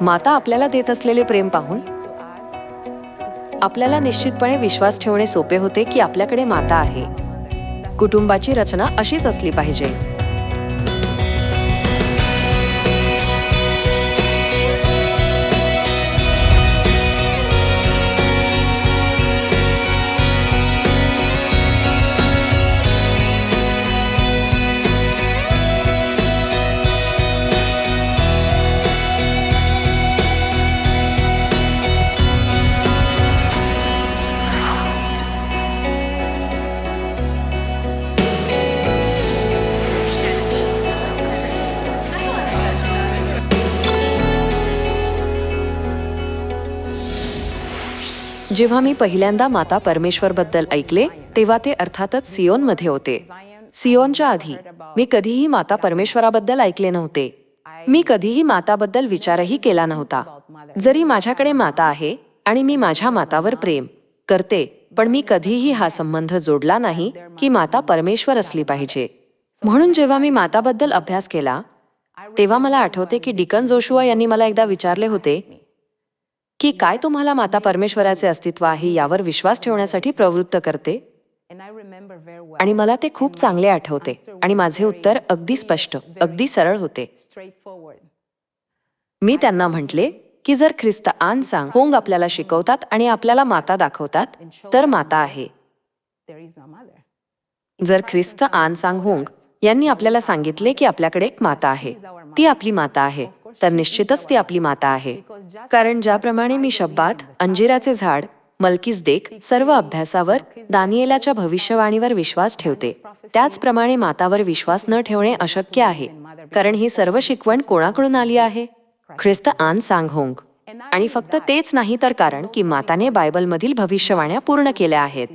माता आपल्याला देत असलेले प्रेम पाहून आपल्याला निश्चितपणे विश्वास ठेवणे सोपे होते की आपल्याकडे माता आहे. कुटुंबाची रचना अशीच असली पाहिजे. जेव्हा मी पहिल्यांदा माता परमेश्वरबद्दल ऐकले तेव्हा ते अर्थातच सियोनमध्ये होते. सियोनच्या आधी मी कधीही माता परमेश्वराबद्दल ऐकले नव्हते. मी कधीही माताबद्दल विचारही केला नव्हता. जरी माझ्याकडे माता आहे आणि मी माझ्या मातावर प्रेम करते पण मी कधीही हा संबंध जोडला नाही की माता परमेश्वर असली पाहिजे. म्हणून जेव्हा मी माताबद्दल अभ्यास केला तेव्हा मला आठवते की डिकन जोशुआ यांनी मला एकदा विचारले होते की काय तुम्हाला माता परमेश्वराचे अस्तित्व आहे यावर विश्वास ठेवण्यासाठी प्रवृत्त करते? आणि मला ते खूप चांगले आठवते आणि माझे उत्तर अगदी स्पष्ट अगदी सरळ होते. मी त्यांना म्हटले की जर ख्रिस्त आन सांग होंग आपल्याला शिकवतात आणि आपल्याला माता दाखवतात तर माता आहे. जर ख्रिस्त आन सांग होंग यांनी आपल्याला सांगितले की आपल्याकडे एक माता आहे ती आपली माता आहे. तर निश्चितच ती आपली माता आहे. कारण ज्याप्रमाणे मी शब्दात अंजिराचे झाड मलकीस देख सर्व अभ्यासावर दानियेलाच्या भविष्यवाणीवर विश्वास ठेवते. त्याचप्रमाणे मातावर विश्वास न ठेवणे अशक्य आहे. कारण ही सर्व शिकवण कोणाकडून आली आहे? ख्रिस्त आन सांग होंग आणि फक्त तेच नाही तर कारण की माताने बायबलमधील भविष्यवाण्या पूर्ण केल्या आहेत.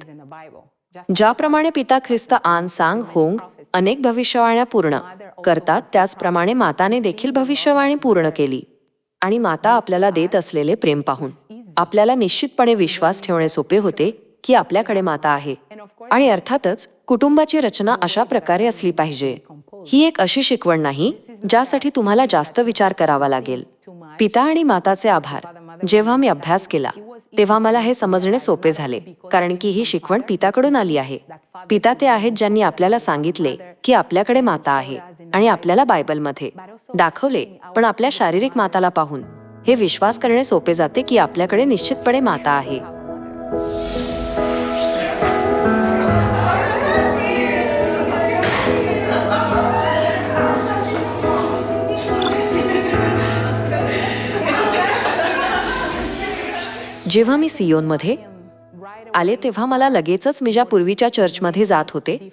ज्याप्रमाणे पिता ख्रिस्त आन सांग होंग अनेक भविष्यवाण्या पूर्ण करतात. त्याचप्रमाणे माताने देखील भविष्यवाणी पूर्ण केली आणि माता आपल्याला देत असलेले प्रेम पाहून. आपल्याला निश्चितपणे विश्वास ठेवणे सोपे होते की आपल्याकडे माता आहे. आणि अर्थातच कुटुंबाची रचना अशा प्रकारे असली पाहिजे. ही एक अशी शिकवण नाही ज्यासाठी तुम्हाला जास्त विचार करावा लागेल. पिता आणि माताचे आभार. जेव्हा मी अभ्यास केला तेव्हा मला हे समजणे सोपे झाले कारण की ही शिकवण पिताकडून आली आहे. पिता ते आहेत ज्यांनी आपल्याला सांगितले की आपल्याकडे माता आहे आणि आपल्याला बायबलमध्ये दाखवले पण आपल्या शारीरिक माताला पाहून. हे विश्वास करणे सोपे जाते की आपल्याकडे निश्चितपणे माता आहे. जेव्हा मी सियोनमध्ये आले तेव्हा मला लगेचच मी ज्या पूर्वीच्या चर्चमध्ये जात होते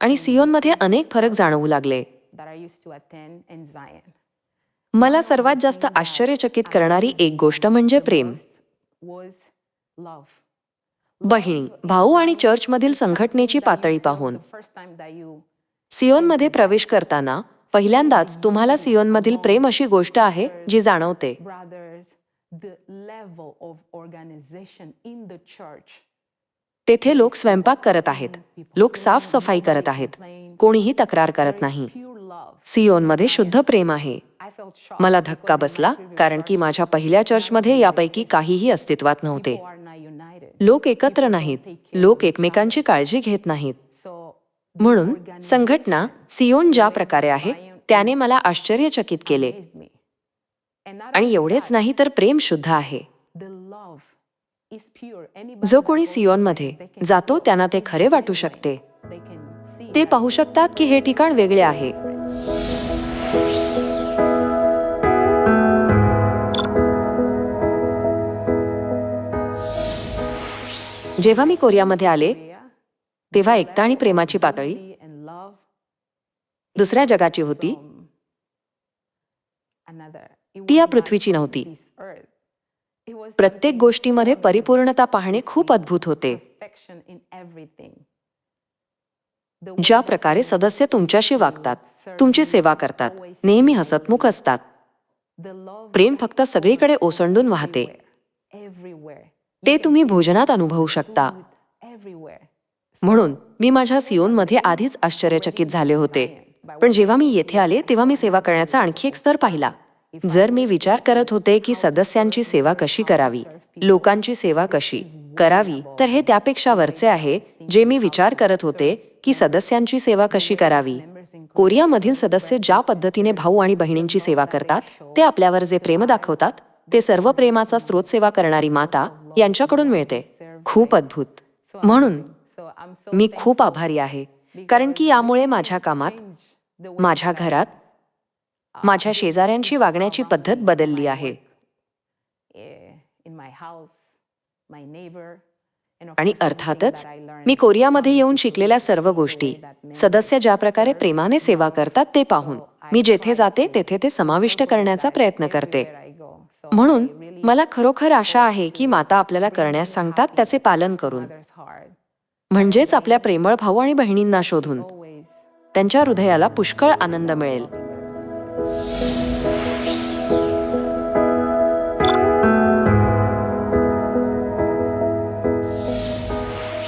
आणि सियोनमध्ये अनेक फरक जाणवू लागले. मला सर्वात जास्त आश्चर्यचकित करणारी एक गोष्ट म्हणजे प्रेम. बहिणी भाऊ आणि चर्चमधील संघटनेची पातळी पाहून. सियोनमध्ये प्रवेश करताना पहिल्यांदाच तुम्हाला सियोनमधील प्रेम अशी गोष्ट आहे जी जाणवते. The level of organization in the church. तेथे लोक स्वयंपाक करत आहेत. लोक साफसफाई करत आहेत. कोणीही तक्रार करत नाही. सियोनमध्ये शुद्ध प्रेम आहे. मला धक्का बसला कारण की माझ्या पहिल्या चर्चमध्ये यापैकी काहीही अस्तित्वात नव्हते. लोक एकत्र नाहीत. लोक एकमेकांची काळजी घेत नाहीत. म्हणून संघटना सियोन ज्या प्रकारे आहे त्याने मला आश्चर्यचकित केले. आणि एवढेच नाही तर प्रेम शुद्ध आहे. जो कोणी सियोनमध्ये जातो त्यांना ते खरे वाटू शकते. ते पाहू शकतात की हे ठिकाण वेगळे आहे. जेव्हा मी कोरियामध्ये आले तेव्हा एकता आणि प्रेमाची पातळी दुसऱ्या जगाची होती. ती या पृथ्वीची नव्हती. प्रत्येक गोष्टीमध्ये परिपूर्णता पाहणे खूप अद्भुत होते. ज्या प्रकारे सदस्य तुमच्याशी वागतात तुमची सेवा करतात नेहमी हसतमुख असतात. प्रेम फक्त सगळीकडे ओसंडून वाहते. ते तुम्ही भोजनात अनुभवू शकता. म्हणून मी माझ्या सिओनमध्ये आधीच आश्चर्यचकित झाले होते. पण जेव्हा मी येथे आले तेव्हा मी सेवा करण्याचा आणखी एक स्तर पाहिला. जर मी विचार करत होते की सदस्यांची सेवा कशी करावी लोकांची सेवा कशी करावी तर हे त्यापेक्षा वरचे आहे जे मी विचार करत होते की सदस्यांची सेवा कशी करावी. कोरियामधील सदस्य ज्या पद्धतीने भाऊ आणि बहिणींची सेवा करतात ते आपल्यावर जे प्रेम दाखवतात ते सर्व प्रेमाचा स्रोत सेवा करणारी माता यांच्याकडून मिळते. खूप अद्भुत. म्हणून मी खूप आभारी आहे कारण की यामुळे माझ्या कामात माझ्या घरात माझ्या शेजाऱ्यांशी वागण्याची पद्धत बदलली आहे. आणि अर्थातच मी कोरियामध्ये येऊन शिकलेल्या सर्व गोष्टी सदस्य ज्या प्रकारे प्रेमाने सेवा करतात ते पाहून मी जेथे जाते तेथे ते समाविष्ट करण्याचा प्रयत्न करते. म्हणून मला खरोखर आशा आहे की माता आपल्याला करण्यास सांगतात त्याचे पालन करून. म्हणजेच आपल्या प्रेमळ भाऊ आणि बहिणींना शोधून. त्यांच्या हृदयाला पुष्कळ आनंद मिळेल.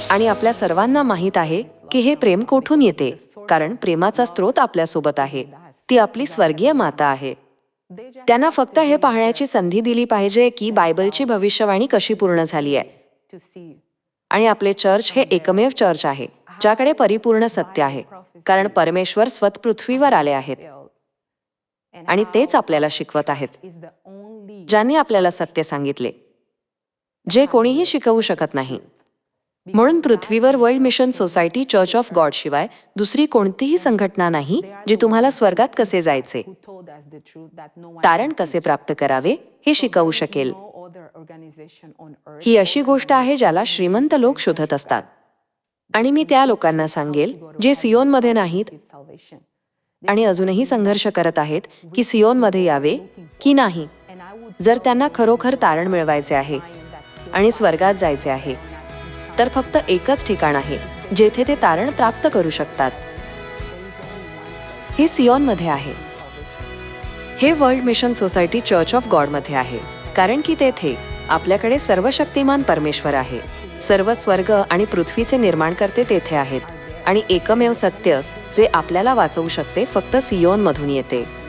आणि आपल्या सर्वांना माहीत आहे की हे प्रेम कोठून येते? कारण प्रेमाचा स्रोत आपल्यासोबत आहे. ती आपली स्वर्गीय माता आहे. त्यांना फक्त हे पाहण्याची संधी दिली पाहिजे की बायबलची भविष्यवाणी कशी पूर्ण झाली आहे. आणि आपले चर्च हे एकमेव चर्च आहे ज्याकडे परिपूर्ण सत्य आहे. कारण परमेश्वर स्वत पृथ्वीवर आले आहेत. आणि तेच आपल्याला शिकवत आहेत. ज्यांनी आपल्याला सत्य सांगितले. जे कोणीही शिकवू शकत नाही. म्हणून पृथ्वीवर World Mission Society Church of God शिवाय दुसरी कोणतीही संघटना नाही जी तुम्हाला स्वर्गात कसे जायचे? तारण कसे प्राप्त करावे हे शिकवू शकेल. ही अशी गोष्ट आहे ज्याला श्रीमंत लोक शोधत असतात. आणि मी त्या लोकांना सांगेल जे सियोनमध्ये नाहीत आणि अजूनही संघर्ष करत आहेत की सिओनमध्ये यावे की नाही जर त्यांना खरोखर तारण मिळवायचे आहे आणि स्वर्गात जायचे आहे तर फक्त एकच ठिकाण आहे जेथे ते तारण प्राप्त करू शकतात. हे सिओनमध्ये आहे. हे World Mission Society Church of गॉडमध्ये आहे कारण की तेथे आपल्याकडे सर्व शक्तिमान परमेश्वर आहे. सर्व स्वर्ग आणि पृथ्वीचे निर्माणकर्ते तेथे आहेत आणि एकमेव सत्य जे आपल्याला वाचवू शकते फक्त सियोनमधून येते.